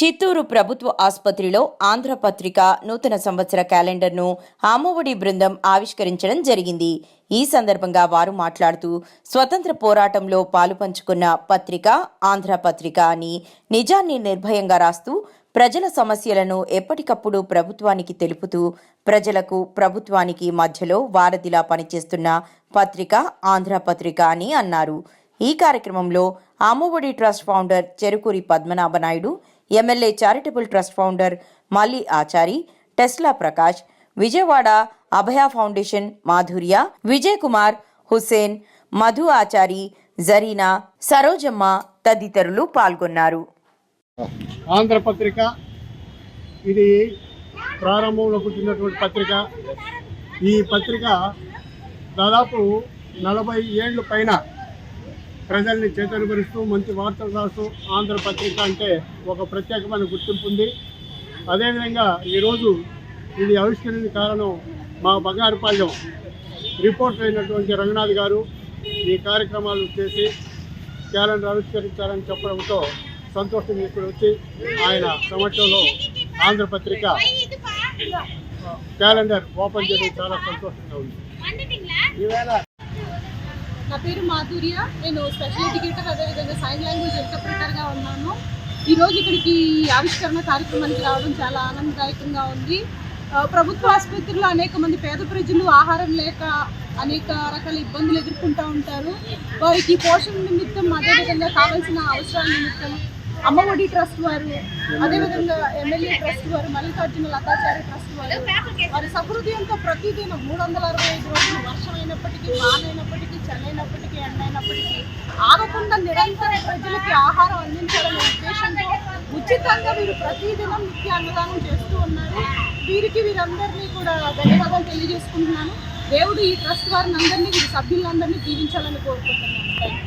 చిత్తూరు ప్రభుత్వ ఆసుపత్రిలో ఆంధ్రపత్రిక నూతన సంవత్సర క్యాలెండర్ను ఆమోవడి బృందం ఆవిష్కరించడం జరిగింది. ఈ సందర్భంగా వారు మాట్లాడుతూ స్వతంత్ర పోరాటంలో పాలుపంచుకున్న పత్రిక ఆంధ్రపత్రిక అని నిజాన్ని నిర్భయంగా రాస్తూ ప్రజల సమస్యలను ఎప్పటికప్పుడు ప్రభుత్వానికి తెలుపుతూ ప్రజలకు ప్రభుత్వానికి మధ్యలో వారధిలా పనిచేస్తున్న పత్రిక ఆంధ్రపత్రిక అని అన్నారు. ఈ కార్యక్రమంలో Amovadi trust founder Cherukuri Padmanabhanaidu MLA charitable trust founder Malli Achari Tesla Prakash Vijayawada Abhaya foundation Madhurya Vijay Kumar Hussain Madhu Achari Zarina Sarojamma తదితరులు పాల్గొన్నారు. ఆంధ్రపత్రిక ఇది ప్రారంభంలో పుట్టినటువంటి పత్రిక. ఈ పత్రిక దాదాపు నలభై ఏళ్ళు పైన ప్రజల్ని చైతన్యపరుస్తూ మంచి వార్తలు రాస్తూ ఆంధ్రపత్రిక అంటే ఒక ప్రత్యేకమైన గుర్తింపు ఉంది. అదేవిధంగా ఈరోజు ఇది ఆవిష్కరణ కారణం మా బంగారుపాళ్యం రిపోర్టర్ అయినటువంటి రంగనాథ్ గారు ఈ కార్యక్రమాలు చేసి క్యాలెండర్ ఆవిష్కరించారని చెప్పడంతో సంతోషం ఇక్కడ వచ్చి ఆయన సమక్షంలో ఆంధ్రపత్రిక క్యాలెండర్ ఓపెన్ చేయడం చాలా సంతోషంగా ఉంది. నా పేరు మాధుర్య. నేను స్పెషల్ ఎడ్యుకేటర్ అదేవిధంగా సైన్ లాంగ్వేజ్ ఇంటర్ప్రిటర్గా ఉన్నాను ఈరోజు ఇక్కడికి ఈ ఆవిష్కరణ కార్యక్రమానికి రావడం చాలా ఆనందదాయకంగా ఉంది. ప్రభుత్వ ఆసుపత్రిలో అనేక మంది పేద ప్రజలు ఆహారం లేక అనేక రకాల ఇబ్బందులు ఎదుర్కొంటూ ఉంటారు. వారికి పోషణ నిమిత్తం అదేవిధంగా కావాల్సిన అవసరాల నిమిత్తం అమ్మఒడి ట్రస్ట్ వారు అదేవిధంగా ఎమ్మెల్యే ట్రస్ట్ వారు మల్లికార్జున లతాచార్య ట్రస్ట్ వారు వారి సహృదయంతో ప్రతిదినం మూడు వందల అరవై ఐదు రోజులు వర్షం అయినప్పటికీ ప్రజలకి ఆహారం అందించాలనే ఉద్దేశంతో ఉచితంగా వీరు ప్రతిదినం నిత్య అన్నదానం చేస్తూ ఉన్నారు. వీరికి వీరందరినీ కూడా ధన్యవాదాలు తెలియజేసుకుంటున్నాను. దేవుడు ఈ ట్రస్ట్ వారిని అందరినీ వీరి సభ్యులందరినీ దీవించాలని కోరుకుంటున్నాను.